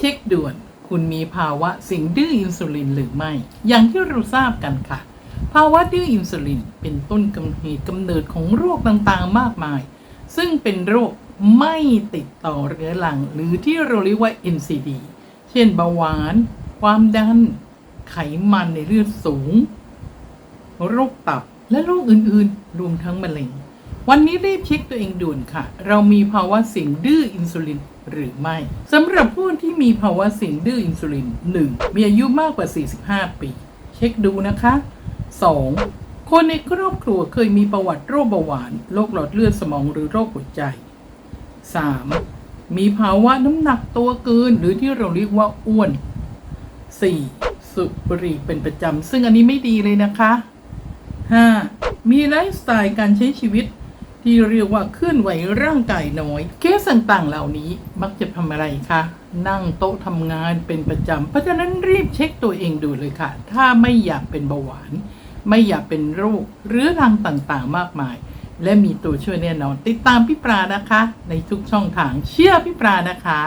เช็คด่วน คุณมีภาวะสิ่งดื้ออินซูลินหรือไม่ อย่างที่เราทราบกันค่ะ ภาวะดื้ออินซูลินเป็นต้นกำเหตุกำเนิดของโรคต่างๆ มากมาย ซึ่งเป็นโรคไม่ติดต่อเรื้อรัง หรือที่เราเรียกว่า NCD เช่นเบาหวาน ความดัน ไขมันในเลือดสูง โรคตับและโรคอื่นๆ รวมทั้งมะเร็ง วันนี้รีบเช็คตัวเองด่วนค่ะ เรามีภาวะเสี่ยงดื้ออินซูลินหรือไม่สำหรับผู้ที่มีภาวะเสี่ยงดื้ออินซูลิน 1. มีอายุมากกว่า 45 ปี เช็คดูนะคะ 2. คนในครอบครัวเคยมีประวัติโรคเบาหวานโรคหลอดเลือดสมองหรือโรคหัวใจ 3. มีภาวะน้ำหนักตัวเกินหรือที่เราเรียกว่าอ้วน 4. สูบบุหรี่เป็นประจำซึ่งอันนี้ไม่ดีเลยนะคะ 5. มีไลฟ์สไตล์การใช้ชีวิต ที่เรียกว่าเคลื่อนไหวร่างกายน้อย เคสต่างๆเหล่านี้มักจะทำอะไรคะนั่งโต๊ะทำงานเป็นประจำเพราะฉะนั้นรีบเช็คตัวเองดูเลยค่ะ ถ้าไม่อยากเป็นเบาหวาน ไม่อยากเป็นโรคเรื้อรังต่างๆมากมาย และมีตัวช่วยแน่นอน ติดตามพี่ปรานะคะ ในทุกช่องทางเชื่อพี่ปรานะคะ